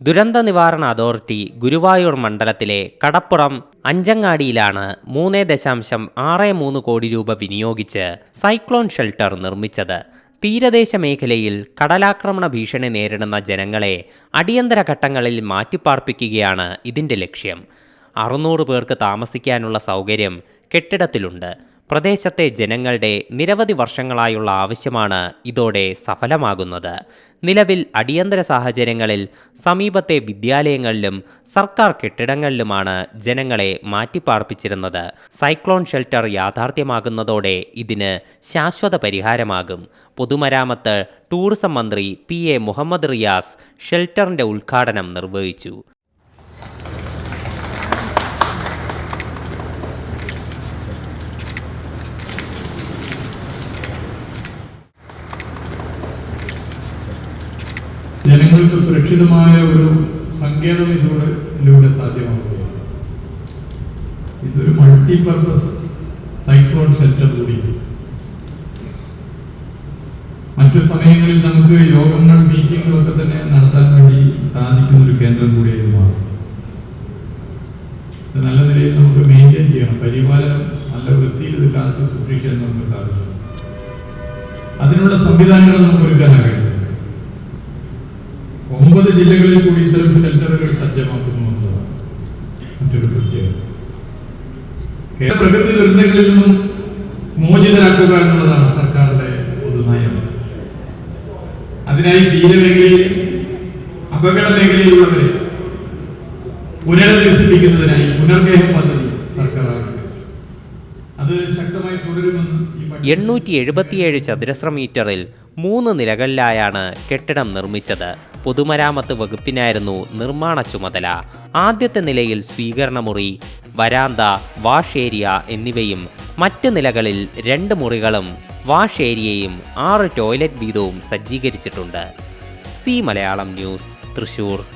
ദുരന്ത നിവാരണ അതോറിറ്റി ഗുരുവായൂർ മണ്ഡലത്തിലെ കടപ്പുറം അഞ്ചങ്ങാടിയിലാണ് മൂന്ന് ദശാംശം ആറ് മൂന്ന് കോടി രൂപ വിനിയോഗിച്ച് സൈക്ലോൺ ഷെൽട്ടർ നിർമ്മിച്ചത്. തീരദേശ മേഖലയിൽ കടലാക്രമണ ഭീഷണി നേരിടുന്ന ജനങ്ങളെ അടിയന്തര ഘട്ടങ്ങളിൽ മാറ്റിപ്പാർപ്പിക്കുകയാണ് ഇതിന്റെ ലക്ഷ്യം. അറുന്നൂറ് പേർക്ക് താമസിക്കാനുള്ള സൗകര്യം കെട്ടിടത്തിലുണ്ട്. പ്രദേശത്തെ ജനങ്ങളുടെ നിരവധി വർഷങ്ങളായുള്ള ആവശ്യമാണ് ഇതോടെ സഫലമാകുന്നത്. നിലവിൽ അടിയന്തര സാഹചര്യങ്ങളിൽ സമീപത്തെ വിദ്യാലയങ്ങളിലും സർക്കാർ കെട്ടിടങ്ങളിലുമാണ് ജനങ്ങളെ മാറ്റിപ്പാർപ്പിച്ചിരുന്നത്. സൈക്ലോൺ ഷെൽട്ടർ യാഥാർത്ഥ്യമാകുന്നതോടെ ഇതിന് ശാശ്വത പരിഹാരമാകും. പൊതുമരാമത്ത് ടൂറിസം മന്ത്രി പി എ മുഹമ്മദ് റിയാസ് ഷെൽട്ടറിന്റെ ഉദ്ഘാടനം നിർവഹിച്ചു. ജനങ്ങൾക്ക് സുരക്ഷിതമായ ഒരു സങ്കേതം ഇതിലൂടെ ഇതിലൂടെ സാധ്യമാക്കുകയാണ് ഇതൊരു മൾട്ടിപർപ്പസ് സൈക്ലോൺ ഷെൽട്ടർ കൂടി. മറ്റു സമയങ്ങളിൽ നമുക്ക് യോഗങ്ങൾ മീറ്റിങ്ങുകളൊക്കെ തന്നെ നടത്താൻ വേണ്ടി സാധിക്കുന്ന ഒരു കേന്ദ്രം കൂടി ഇത് മാറും നല്ല നിലയിൽ നമുക്ക് മെയിന്റെയിൻ ചെയ്യണം. പരിപാലനം നല്ല വൃത്തിയിൽ ഇത് കാത്തു സൂക്ഷിക്കാൻ നമുക്ക് സാധിക്കും. അതിനുള്ള സംവിധാനങ്ങൾ നമുക്ക് ഒരുക്കാനാണ് ഒമ്പത് ജില്ലകളിൽ കൂടി ഇത്തരം ഷെൽട്ടറുകൾ സജ്ജമാക്കുന്നു എന്നതാണ് മറ്റൊരു പ്രത്യേകത. പ്രകൃതി ദുരന്തങ്ങളിൽ നിന്നും മോചിതരാക്കുക എന്നുള്ളതാണ് സർക്കാരിന്റെ പൊതുനയം. അതിനായി തീരമേഖലയിൽ അപകട മേഖലയിലുള്ളവരെ പുനരധിവസിപ്പിക്കുന്നതിനായി പുനർഗേഹം പദ്ധതി എണ്ണൂറ്റി എഴുപത്തിയേഴ് ചതുരശ്ര മീറ്ററിൽ മൂന്ന് നിലകളിലായാണ് കെട്ടിടം നിർമ്മിച്ചത്. പൊതുമരാമത്ത് വകുപ്പിനായിരുന്നു നിർമ്മാണ ചുമതല. ആദ്യത്തെ നിലയിൽ സ്വീകരണമുറി വരാന്ത വാഷ് ഏരിയ എന്നിവയും മറ്റ് നിലകളിൽ രണ്ട് മുറികളും വാഷ് ഏരിയയും ആറ് ടോയ്ലറ്റ് വീതവും സജ്ജീകരിച്ചിട്ടുണ്ട്. C Malayalam news Thrissur.